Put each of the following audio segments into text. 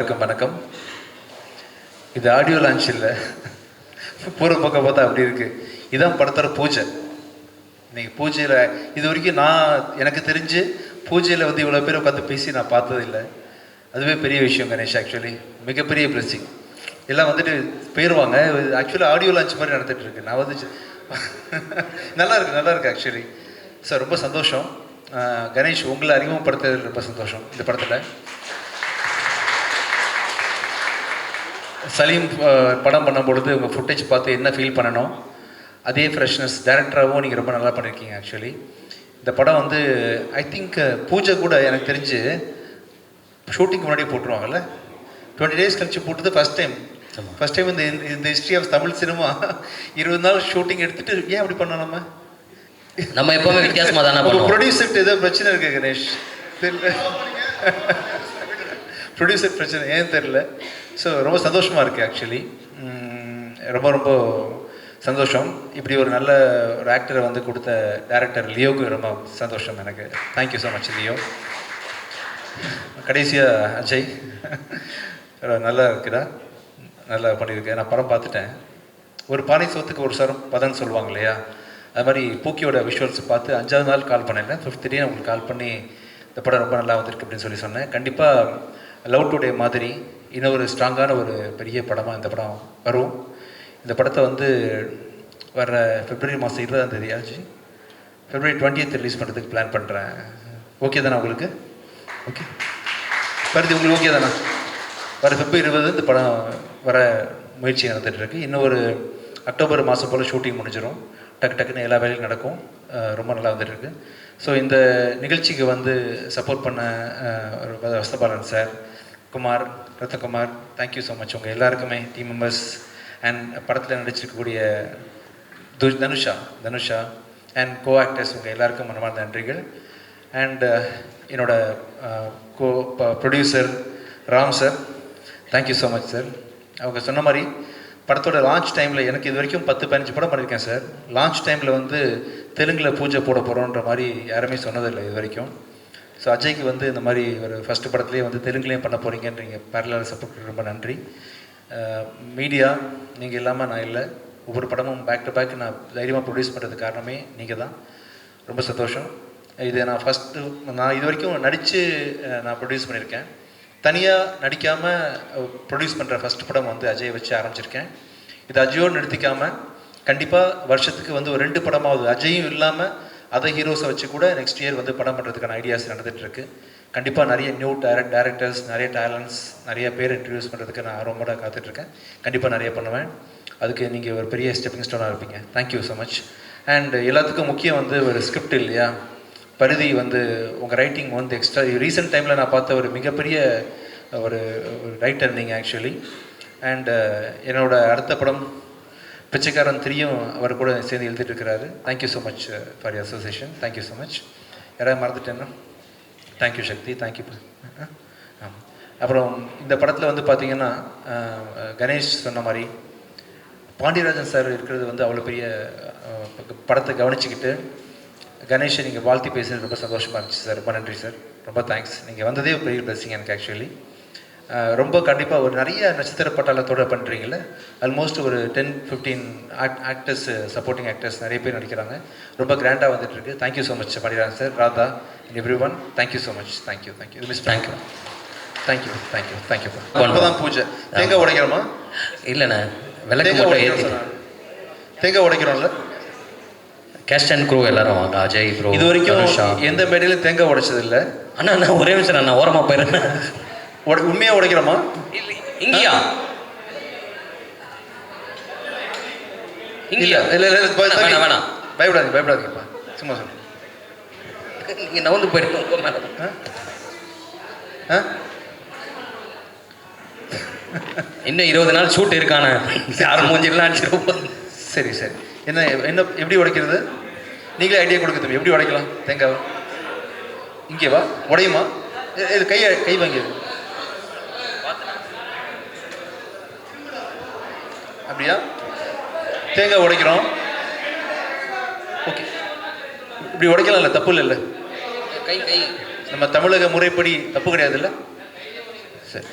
வணக்கம் வணக்கம். இது ஆடியோ லான்ச் இல்லை. பூர்வ பக்கம் பார்த்தா அப்படி இருக்கு. இதுதான் படத்தோட பூஜை. இன்னைக்கு பூஜையில் இது வரைக்கும் நான் எனக்கு தெரிஞ்சு பூஜையில் வந்து இவ்வளோ பேர் உட்காந்து பேசி நான் பார்த்ததில்லை அதுவே பெரிய விஷயம் கணேஷ் ஆக்சுவலி மிகப்பெரிய பிளஸிங் எல்லாம் வந்துட்டு போயிடுவாங்க ஆக்சுவலி ஆடியோ லான்ச் மாதிரி நடந்துட்டு இருக்கு. நான் வந்து நல்லா இருக்கு நல்லா இருக்கு ஆக்சுவலி சார் ரொம்ப சந்தோஷம். கணேஷ் உங்களை அறிமுகப்படுத்துறது ரொம்ப சந்தோஷம் இந்த படத்தில். சலீம் படம் பண்ணும்பொழுது உங்கள் ஃபுட்டேஜ் பார்த்து என்ன ஃபீல் பண்ணணும்? அதே ஃப்ரெஷ்னஸ் டேரக்டராகவும் நீங்கள் ரொம்ப நல்லா பண்ணியிருக்கீங்க ஆக்சுவலி இந்த படம் வந்து ஐ திங்க் பூஜை கூட எனக்கு தெரிஞ்சு ஷூட்டிங் முன்னாடியே போட்டுருவாங்கல்ல? டுவெண்ட்டி டேஸ் கழிச்சு போட்டது ஃபஸ்ட் டைம் ஃபஸ்ட் டைம் இந்த இந்த ஹிஸ்ட்ரி ஆஃப் தமிழ் சினிமா இருபது நாள் ஷூட்டிங் எடுத்துட்டு ஏன் அப்படி பண்ணோம் நம்ம? நம்ம எப்பவுமே வித்தியாசமா தானே ப்ரொடியூசர்கிட்ட ஏதோ பிரச்சனை இருக்கு கணேஷ். தெரியல. ப்ரொடியூசர் பிரச்சனை ஏன் தெரியல. ஸோ ரொம்ப சந்தோஷமாக இருக்குது ஆக்சுவலி ரொம்ப ரொம்ப சந்தோஷம். இப்படி ஒரு நல்ல ஒரு ஆக்டரை வந்து கொடுத்த டேரக்டர் லியோக்கு ரொம்ப சந்தோஷம் எனக்கு. Thank you so much Leo. கடைசியாக அஜய். நல்லா இருக்குதா நல்லா பண்ணியிருக்கேன் நான் படம் பார்த்துட்டேன். ஒரு பானை சோத்துக்கு ஒரு சரம் பதன்னு சொல்லுவாங்க இல்லையா? அது மாதிரி பூக்கியோட விஷுவல்ஸ் பார்த்து அஞ்சாவது நாள் கால் பண்ணியிருந்தேன் ஃபிஃப்த் டே உங்களுக்கு கால் பண்ணி இந்த படம் ரொம்ப நல்லா வந்திருக்கு அப்படின்னு சொல்லி சொன்னேன். கண்டிப்பாக லவ் டுடே மாதிரி இன்னொரு ஸ்ட்ராங்கான ஒரு பெரிய படமாக இந்த படம் வரும். இந்த படத்தை வந்து வர பிப்ரவரி மாதம் இருபதாம் தேதி ஆச்சு. பிப்ரவரி டுவெண்ட்டியத் ரிலீஸ் பண்ணுறதுக்கு பிளான் பண்ணுறேன் ஓகே தானே உங்களுக்கு? ஓகே பருதி உங்களுக்கு ஓகே தானே? வர பிப்ரவரி இருபது இந்த படம் வர முயற்சி நடந்துகிட்டு இருக்குது இன்னும் ஒரு அக்டோபர் மாதம் போல் ஷூட்டிங் முடிஞ்சிடும் டக்கு டக்குன்னு எல்லா வேலையும் நடக்கும். ரொம்ப நல்லா வந்துட்டுருக்கு ஸோ இந்த நிகழ்ச்சிக்கு வந்து சப்போர்ட் பண்ண ஒரு Vasabalan sir Kumar Rathakumar thank you so much உங்கள் எல்லாருக்குமே டீம் மெம்பர்ஸ் அண்ட் படத்தில் நடிச்சிருக்கக்கூடிய து- தனுஷா தனுஷா அண்ட் கோ ஆக்டர்ஸ் உங்கள் எல்லாருக்கும் மனமார்ந்த நன்றிகள். அண்ட் uh, என்னோட uh, co producer uh, Ram sir thank you so much sir அவங்க சொன்ன மாதிரி படத்தோட லான்ச் டைமில் எனக்கு இது வரைக்கும் பத்து பதினஞ்சு படம் பண்ணியிருக்கேன் சார் லான்ச் டைமில் வந்து தெலுங்கில் பூஜை போட போகிறோன்ற மாதிரி யாருமே சொன்னதில்லை இது வரைக்கும். ஸோ அஜய்க்கு வந்து இந்த மாதிரி ஒரு ஃபஸ்ட்டு படத்துலேயே வந்து தெலுங்குலேயும் பண்ண போகிறீங்கன்றீங்க பேரலாக சப்போர்ட் ரொம்ப நன்றி. மீடியா நீங்கள் இல்லாமல் நான் இல்லை. ஒவ்வொரு படமும் பேக் டு பேக் நான் தைரியமாக ப்ரொடியூஸ் பண்ணுறதுக்கு காரணமே நீங்கள் தான் ரொம்ப சந்தோஷம். இது நான் ஃபஸ்ட்டு நான் இது வரைக்கும் நடித்து நான் ப்ரொடியூஸ் பண்ணியிருக்கேன். தனியாக நடிக்காமல் ப்ரொடியூஸ் பண்ணுற ஃபஸ்ட் படம் வந்து அஜய் வச்சு ஆரம்பிச்சிருக்கேன். இது அஜயோடு நிறுத்திக்காமல் கண்டிப்பாக வருஷத்துக்கு வந்து ஒரு ரெண்டு படமாவது அஜயும் இல்லாமல் அதர் ஹீரோஸை வச்சு கூட நெக்ஸ்ட் இயர் வந்து படம் பண்ணுறதுக்கான ஐடியாஸ் நடந்துட்டு இருக்கு கண்டிப்பாக நிறைய நியூ டேரக்ட் டேரக்டர்ஸ் நிறைய டேலண்ட்ஸ் நிறைய பேர் இன்ட்ரடியூஸ் பண்ணுறதுக்கு நான் ஆர்வமோட காத்துட்ருக்கேன் கண்டிப்பாக நிறைய பண்ணுவேன். அதுக்கு நீங்கள் ஒரு பெரிய ஸ்டெப்பிங் ஸ்டோனாக இருப்பீங்க. தேங்க்யூ ஸோ மச் அண்ட் எல்லாத்துக்கும் முக்கியம் வந்து ஒரு ஸ்கிரிப்ட் இல்லையா? பரிதி வந்து உங்கள் ரைட்டிங் வந்து எக்ஸ்ட்ரா ரீசெண்ட் டைமில் நான் பார்த்த ஒரு மிகப்பெரிய ஒரு ஒரு ரைட்டர் நீங்கள் ஆக்சுவலி அண்ட் என்னோட அடுத்த படம் பிச்சைக்காரன் திரியும் அவர் கூட சேர்ந்து எழுதிட்டு இருக்கிறாரு thank you so much for your association thank you so much யாராவது மறந்துட்டேன்னா தேங்க்யூ சக்தி தேங்க்யூ அப்புறம் இந்த படத்தில் வந்து பார்த்தீங்கன்னா கணேஷ் சொன்ன மாதிரி பாண்டியராஜன் சார் இருக்கிறது வந்து அவ்வளோ பெரிய படத்தை கவனிச்சுக்கிட்டு கணேஷை நீங்கள் வாழ்த்தி பேசுறது ரொம்ப சந்தோஷமாக இருந்துச்சு சார். ரொம்ப நன்றி சார். ரொம்ப தேங்க்ஸ் நீங்கள் வந்ததே பெரிய பிளஸிங் எனக்கு ஆக்சுவலி ரொம்ப கண்டிப்பாக ஒரு நிறைய நட்சத்திர பட்டாளத்தோட பண்ணுறீங்கள ஆல்மோஸ்ட் ஒரு ten fifteen act actors supporting actors நிறைய பேர் நடிக்கிறாங்க. ரொம்ப கிராண்டாக வந்துட்டு இருக்கு thank you so much Pandiarajan sir Radha every one thank you so much thank you thank you miss. Thank you thank you thank you இப்போ தான் பூஜை. தேங்காய் உடைக்கிறோமா? இல்லைண்ணே விளக்கு தேங்காய். தேங்காய் உடைக்கிறோம்ல? கேஸ்ட் அண்ட் க்ரூ எல்லாரும் வாங்க அஜய் ப்ரோ இது வரைக்கும் எந்த மேடையிலும் தேங்காய் உடைச்சது இல்லை அண்ணா அண்ணா ஒரே நிமிஷம் நான் ஓரமாக போயிடுறேன். உண்மையா உடைக்கிறோமா? இல்லை இங்கேயா? இல்ல இங்கேயா? இல்ல இல்ல வேணாம், வேணாம் பயப்படாதீங்க பயப்படாதீங்கப்பா சும்மா சொல்லு. நீங்கள் நவந்து போயிடுங்க உங்க மேல. ஆ? இன்னும் இருபது நாள் ஷூட் இருக்கானே. யாரும் மூஞ்சிலாம் அடிச்சிருப்போம் சரி சரி. என்ன என்ன எப்படி உடைக்கிறது? நீங்களே ஐடியா கொடுக்க தம்பி. எப்படி உடைக்கலாம்? தேங்காய் இங்கே வா உடையுமா இது கை கை வாங்கி அப்படியா? தேங்காய் உடைக்கிறோம். ஓகே. இப்படி உடைக்கலாம்ல தப்பு இல்லைல்ல கை கை. நம்ம தமிழக முறைப்படி தப்பு கிடையாதுல்ல? சரி.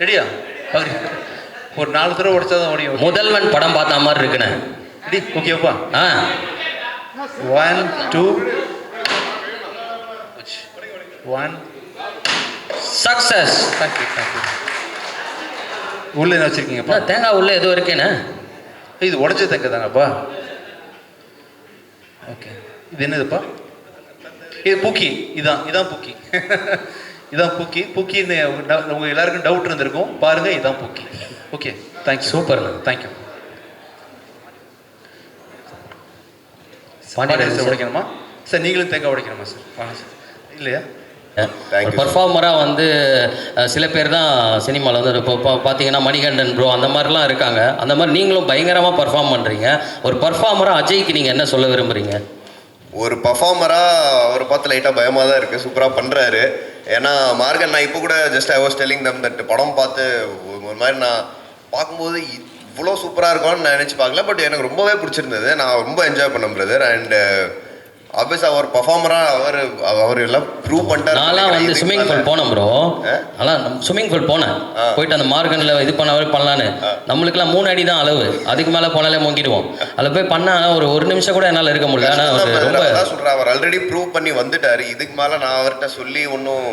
ரெடியா? ஒரு நாலு தடவை உடைச்சா தான் முடியும் முதல்வன் படம் பார்த்த மாதிரி இருக்குண்ணே. ரெடி? ஓகேப்பா ஆ. One two one success thank you thank you உள்ள என்ன வச்சிருக்கீங்கப்பா தேங்காய் உள்ள ஏதோ இருக்கேண்ணே. இது உடச்ச தேங்காய் தானப்பா? ஓகே. இது என்னதுப்பா? இது பூக்கி. இதான் இதான் பூக்கி. இதான் பூக்கி. பூக்கின்னு உங்க டவு- உங்க எல்லாருக்கும் டவுட் இருந்திருக்கும். பாருங்க இதான் பூக்கி. ஓகே தேங்க்யூ சூப்பர்ண்ணே தேங்க்யூ பாண்டியராஜன். உடைக்கணுமா? சார் நீங்களும் தேங்காய் உடைக்கணுமா சார். இல்லையா? Sir. பர்ஃபார்மராக வந்து சில பேர் தான் சினிமாவில் வந்து இப்போ பார்த்தீங்கன்னா மணிகண்டன் ப்ரோ அந்த மாதிரிலாம் இருக்காங்க. அந்த மாதிரி நீங்களும் பயங்கரமாக பர்ஃபார்ம் பண்ணுறீங்க ஒரு பர்ஃபார்மராக அஜய்க்கு நீங்கள் என்ன சொல்ல விரும்புகிறீங்க ஒரு பர்ஃபார்மராக அவரை பார்த்து லைட்டாக பயமாக தான் இருக்குது சூப்பராக பண்ணுறாரு ஏன்னா மார்கன் நான் இப்போ கூட just I was telling them that படம் பார்த்து ஒரு ஒரு மாதிரி நான் பார்க்கும்போது இவ்வளோ சூப்பராக இருக்கும்னு நான் நினச்சி பார்க்கல. பட் எனக்கு ரொம்பவே பிடிச்சிருந்தது. நான் ரொம்ப என்ஜாய் பண்ணேன் பிரதர் அண்ட் ஆப்வியஸ் அவர் பர்ஃபார்மராக அவர் அவர் எல்லாம் ப்ரூவ் பண்ணிட்டாரு. நான்லாம் வந்து ஸ்விம்மிங் பூல் போனேன் ப்ரோ ஆ? அதெல்லாம் ஸ்விம்மிங் பூல் போனேன். போயிட்டு அந்த மார்கனில் இது பண்ண பண்ணலான்னு. நம்மளுக்குலாம் மூணு அடி தான் அளவு. அதுக்கு மேலே போனாலே முங்கிடுவோம். அதில் போய் பண்ணால் ஒரு ஒரு நிமிஷம் கூட என்னால் இருக்க முடியல. ஆனால் ரொம்ப அதான் சொல்றேன் அவர் ஆல்ரெடி ப்ரூவ் பண்ணி வந்துட்டாரு. இதுக்கு மேல நான் அவர்கிட்ட சொல்லி ஒன்றும்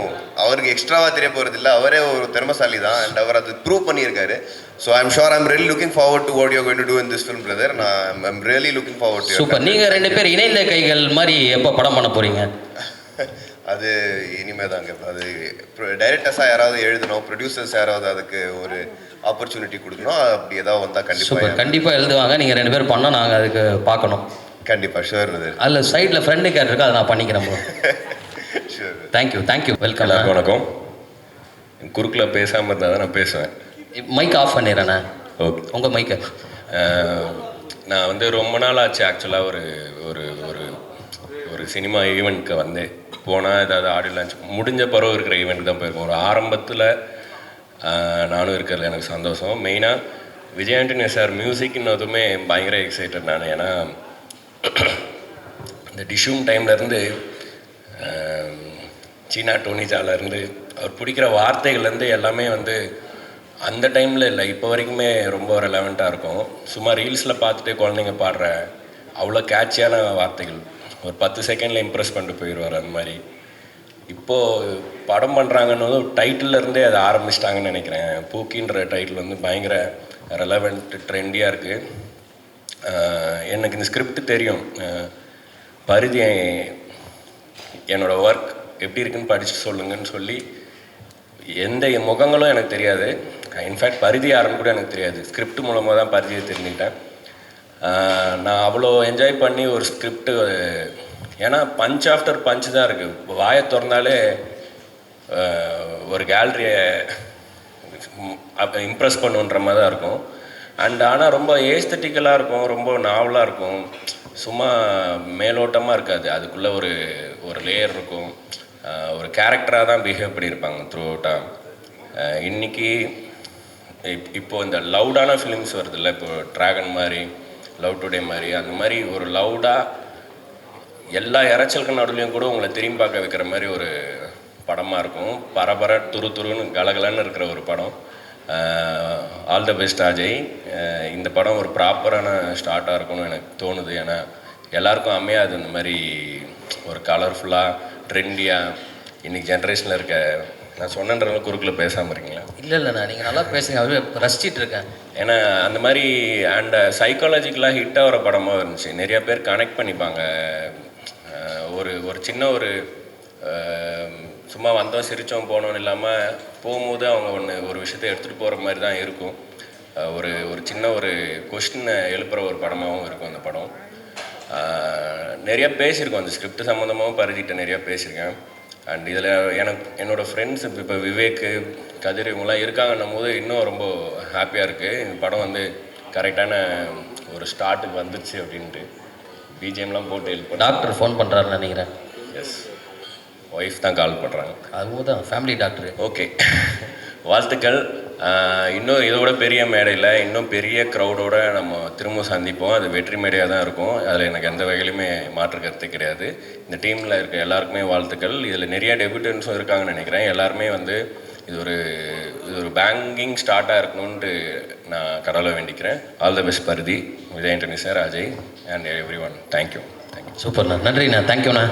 அவருக்கு எக்ஸ்ட்ராவா தெரிய போறது இல்ல அவரே ஒரு திறமசாலி தான் அண்ட் அவர் அது ப்ரூவ் பண்ணியிருக்காரு. So I'm sure I'm really looking forward to what you to do in this film brother நான் I'm really looking forward to super நீங்கள் ரெண்டு பேர் இணைந்த கைகள் மாதிரி எப்போ படம் பண்ண போகிறீங்க அது இனிமே தாங்க. அது டைரக்டர்ஸாக யாராவது எழுதணும் ப்ரொடியூசர்ஸ் யாராவது அதுக்கு ஒரு ஆப்பர்ச்சுனிட்டி கொடுக்கணும் அப்படி ஏதாவது வந்தா சூப்பர் கண்டிப்பா கண்டிப்பாக எழுதுவாங்க. நீங்கள் ரெண்டு பேரும் பண்ணால் நாங்கள் அதுக்கு பார்க்கணும். கண்டிப்பா. ஷுவர் பிரதர் அதில் சைடில் ஃப்ரெண்டு கேட் இருக்கு அதை நான் பண்ணிக்கிறேன் bro sure thank you thank you welcome வணக்கம். குறுக்கில் பேசாமல் இருந்தால் தான் நான் பேசுவேன். Mic of பண்ணிடுறேண்ணே. ஓகே உங்கள் மைக்கை நான் வந்து ரொம்ப நாள் ஆச்சு ஆக்சுவலாக ஒரு ஒரு ஒரு ஒரு சினிமா ஈவெண்ட்க்கு வந்து. போனால் ஏதாவது ஆடியோ லான்ச் முடிஞ்ச பிறகு இருக்கிற ஈவெண்ட்க்கு தான் போயிருக்கோம். ஒரு ஆரம்பத்தில் நானும் இருக்கிறது எனக்கு சந்தோஷம். மெயினாக விஜய் ஆண்டனி சார் மியூசிக்னதுமே பயங்கர எக்ஸைட்டட் நான். ஏன்னா இந்த டிஷ்யூம் டைம்லேருந்து சீனா டோனிஜாலேருந்து அவர் பிடிக்கிற வார்த்தைகள்லேருந்து எல்லாமே வந்து அந்த டைமில் இல்லை இப்போ வரைக்குமே ரொம்ப ரெலவெண்ட்டாக இருக்கும். சும்மா ரீல்ஸில் பார்த்துட்டு குழந்தைங்க பாடுற அவ்வளோ கேட்சியான வார்த்தைகள். ஒரு பத்து செகண்டில் இம்ப்ரெஸ் பண்ணிட்டு போயிடுவார் அந்த மாதிரி. இப்போது படம் பண்ணுறாங்கன்னு டைட்டிலருந்தே அதை ஆரம்பிச்சிட்டாங்கன்னு நினைக்கிறேன். பூக்கின்ற டைட்டில் வந்து பயங்கர ரெலவெண்ட் ட்ரெண்டியாக இருக்குது எனக்கு இந்த ஸ்கிரிப்ட் தெரியும். அஹ் பரிதி என்னோட ஒர்க் எப்படி இருக்குன்னு படித்து சொல்லுங்கன்னு சொல்லி எந்த முகங்களும் எனக்கு தெரியாது. இன்ஃபேக்ட் பரிதி யாருன்னு கூட எனக்கு தெரியாது. ஸ்கிரிப்ட் மூலமாக தான் பரிதியை தெரிஞ்சுக்கிட்டேன். நான் அவ்வளோ என்ஜாய் பண்ணி ஒரு ஸ்கிரிப்ட் ஏன்னா பஞ்ச் ஆஃப்டர் பஞ்ச் தான் இருக்குது வாயை திறந்தாலே ஒரு கேலரியை இம்ப்ரெஸ் பண்ணுன்ற மாதிரி தான் இருக்கும். அண்ட் ஆனால் ரொம்ப ஏஸ்தட்டிக்கலாக இருக்கும் ரொம்ப நாவலாக இருக்கும். சும்மா மேலோட்டமாக இருக்காது. அதுக்குள்ளே ஒரு ஒரு லேயர் இருக்கும். ஒரு கேரக்டராக தான் பிஹேவ் பண்ணியிருப்பாங்க த்ரூ அவுட்டாக இன்றைக்கி இப் இப்போது இந்த லவுடான ஃபிலிம்ஸ் வருதுல்ல இப்போ ட்ராகன் மாதிரி லவ் டுடே மாதிரி அந்த மாதிரி ஒரு லவுடாக எல்லா இறைச்சலுக்கு நடுவுலையும் கூட உங்களை திரும்பி பார்க்க வைக்கிற மாதிரி ஒரு படமாக இருக்கும். பரபர துரு துருன்னு கலகலன்னு இருக்கிற ஒரு படம். ஆல் த பெஸ்ட் அஜய் இந்த படம் ஒரு ப்ராப்பரான ஸ்டார்ட்டாக இருக்கும்னு எனக்கு தோணுது. ஏன்னா எல்லாருக்கும் அமையாது இந்த மாதிரி ஒரு கலர்ஃபுல்லாக ட்ரெண்டியாக இன்றைக்கி ஜென்ரேஷனில் இருக்க நான் சொன்னன்ற குறுக்கில் பேசாமல் இருக்கீங்களா? இல்லை இல்லைண்ணா நீங்கள் நல்லா பேசுங்க அதுவே ரசிச்சிட்டு இருக்கேன். ஏன்னா அந்த மாதிரி அண்ட் சைக்காலஜிக்கலாக ஹிட் ஆகிற படமாக இருந்துச்சு. நிறைய பேர் கனெக்ட் பண்ணிப்பாங்க. ஒரு ஒரு சின்ன ஒரு சும்மா வந்தோம் சிரித்தோம் போனோம் இல்லாமல் போகும்போது அவங்க ஒன்று ஒரு விஷயத்தை எடுத்துகிட்டு போகிற மாதிரி தான் இருக்கும். ஒரு ஒரு சின்ன ஒரு கொஸ்டினை எழுப்புகிற ஒரு படமாகவும் இருக்கும் அந்த படம். நிறைய பேசியிருக்கோம். அந்த ஸ்கிரிப்ட் சம்மந்தமாகவும் பரிதிட்ட நிறைய பேசியிருக்கேன். அண்ட் இதில் எனக்கு என்னோடய ஃப்ரெண்ட்ஸ் இப்போ விவேக் கதிர் இவங்களாம் இருக்காங்கன்னும் போது இன்னும் ரொம்ப ஹாப்பியாக இருக்குது இந்த படம் வந்து கரெக்டான ஒரு ஸ்டார்ட்டுக்கு வந்துருச்சு அப்படின்ட்டு. பிஜிஎம்லாம் போட்டு ஹெல்ப் டாக்டர் ஃபோன் பண்ணுறாருன்னு நினைக்கிறேன். எஸ் ஒய்ஃப் தான் கால் பண்ணுறாங்க அதுவும் தான் ஃபேமிலி டாக்டர் ஓகே வாழ்த்துக்கள். இன்னும் இதோட பெரிய மேடையில் இன்னும் பெரிய க்ரௌடோட நம்ம திரும்ப சந்திப்போம். அது வெற்றி மேடையாக தான் இருக்கும். அதில் எனக்கு எந்த வகையிலுமே மாற்று கருத்து கிடையாது. இந்த டீமில் இருக்க எல்லாருக்குமே வாழ்த்துக்கள். இதில் நிறைய டெபியூட்டன்ஸும் இருக்காங்கன்னு நினைக்கிறேன். எல்லாருமே வந்து இது ஒரு இது ஒரு பேங்கிங் ஸ்டார்ட்டாக இருக்கணும்ன்ட்டு நான் கடவுளை வேண்டிக்கிறேன். All the best Paruthi. Vijay Antony sir Ajay and every one thank you thank you சூப்பர்ண்ணா நன்றிண்ணா. தேங்க்யூண்ணா